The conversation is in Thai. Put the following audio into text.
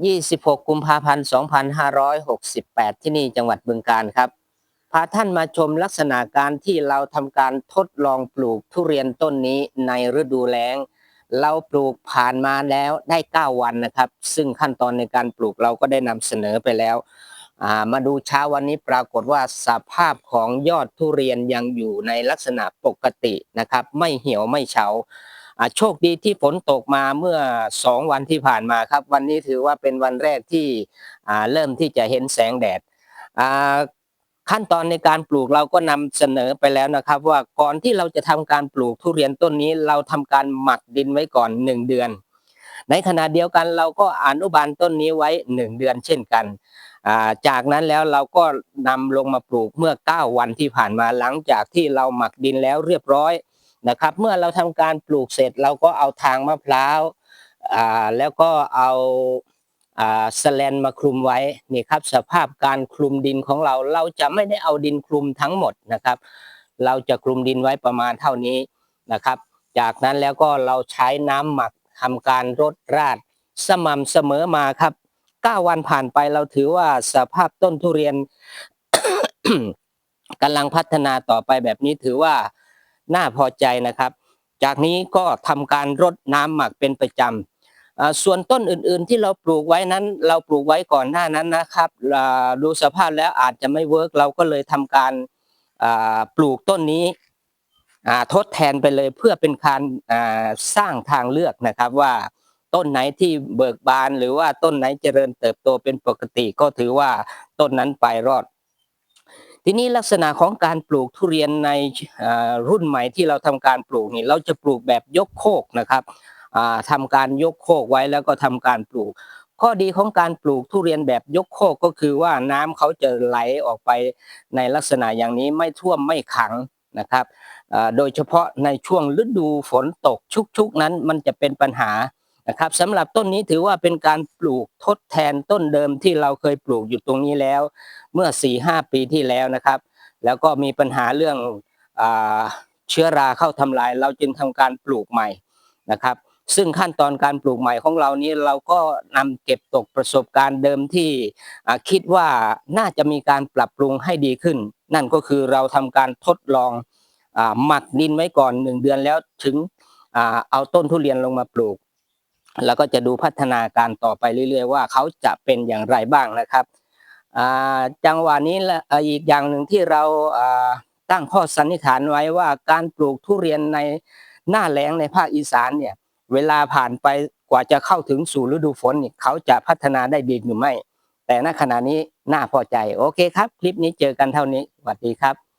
26 กุมภาพันธ์ 2568 ที่นี่จังหวัดบึงกาฬครับ พาท่านมาชมลักษณะการที่เราทำการทดลองปลูกทุเรียนต้นนี้ในฤดูแล้ง เราปลูกผ่านมาแล้วได้ 9 วันนะครับ ซึ่งขั้นตอนในการปลูกเราก็ได้นำเสนอไปแล้วามาดูเช้าวันนี้ปรากฏว่าสภาพของยอดทุเรียนยังอยู่ในลักษณะปกตินะครับ ไม่เหี่ยวไม่เฉา โชคดีที่ฝนตกมาเมื่อสองวันที่ผ่านมาครับ วันนี้ถือว่าเป็นวันแรกที่เริ่มที่จะเห็นแสงแดดขั้นตอนในการปลูกเราก็นำเสนอไปแล้วนะครับ ว่าก่อนที่เราจะทำการปลูกทุเรียนต้นนี้เราทำการหมักดินไว้ก่อนหนึ่งเดือน ในขณะเดียวกันเราก็อนุบาลต้นนี้ไว้หนึ่งเดือนเช่นกันจากนั้นแล้วเราก็นำลงมาปลูกเมื่อ 9 วันที่ผ่านมาหลังจากที่เราหมักดินแล้วเรียบร้อย นะครับ เมื่อเราทำการปลูกเสร็จเราก็เอาทางมะพร้าวอ่าแล้วก็เอาอ่าสแลนมาคลุมไว้นี่ครับสภาพการคลุมดินของเราเราจะไม่ได้เอาดินคลุมทั้งหมดนะครับ เราจะคลุมดินไว้ประมาณเท่านี้นะครับ จากนั้นแล้วก็เราใช้น้ำหมักทำการรดราดสม่ำเสมอมาครับ 9 วันผ่านไปเราถือว่าสภาพต้นทุเรียนกำลังพัฒนาต่อไปแบบนี้ถือว่า น่าพอใจนะครับ จากนี้ก็ทำการรดน้ำหมักเป็นประจำอ่าส่วนต้นอื่นๆที่เราปลูกไว้นั้น เราปลูกไว้ก่อนหน้านั้นนะครับดูสภาพแล้วอาจจะไม่เวิร์กเราก็เลยทำการปลูกต้นนี้ทดแทนไปเลยเพื่อเป็นการสร้างทางเลือกนะครับว่าต้นไหนที่เบิกบานหรือว่าต้นไหนเจริญเติบโตเป็นปกติก็ถือว่าต้นนั้นไปรอด ทีนี้ลักษณะของการปลูกทุเรียนในรุ่นใหม่ที่เราทำการปลูกนี่เราจะปลูกแบบยกโคกนะครับอ่าทำการยกโคกไว้แล้วก็ทำการปลูก ข้อดีของการปลูกทุเรียนแบบยกโคกก็คือว่าน้ำเขาจะไหลออกไปในลักษณะอย่างนี้ไม่ท่วมไม่ขังนะครับโดยเฉพาะในช่วงฤดูฝนตกชุกๆนั้นมันจะเป็นปัญหา นะครับสำหรับต้นนี้ถือว่าเป็นการปลูกทดแทนต้นเดิมที่เราเคยปลูกอยู่ตรงนี้แล้ว เมื่อ4ีหปีที่แล้วนะครับ แล้วก็มีปัญหาเรื่องอเชื้อราเข้าทำลาย เราจึงทำการปลูกใหม่นะครับ ซึ่งขั้นตอนการปลูกใหม่ของเรานี้เราก็นำเก็บตกประสบการณ์เดิมที่คิดว่าน่าจะมีการปรับปรุงให้ดีขึ้น นั่นก็คือเราทำการทดลองอหมักดินไว้ก่อนหนึ่งเดือนแล้วถึงอเอาต้นทุเรียนลงมาปลูก แล้วก็จะดูพัฒนาการต่อไปเรื่อย ๆ ว่าเขาจะเป็นอย่างไรบ้างนะครับอ่าจังหวะนี้ละอีกอย่างหนึ่งที่เราอ่าตั้งข้อสันนิษฐานไว้ว่าการปลูกทุเรียนในหน้าแล้งในภาคอีสานเนี่ยเวลาผ่านไปกว่าจะเข้าถึงสู่ฤดูฝนนี่เขาจะพัฒนาได้ดีหรือไม่ แต่ณขณะนี้น่าพอใจ โอเคครับ คลิปนี้เจอกันเท่านี้สวัสดีครับ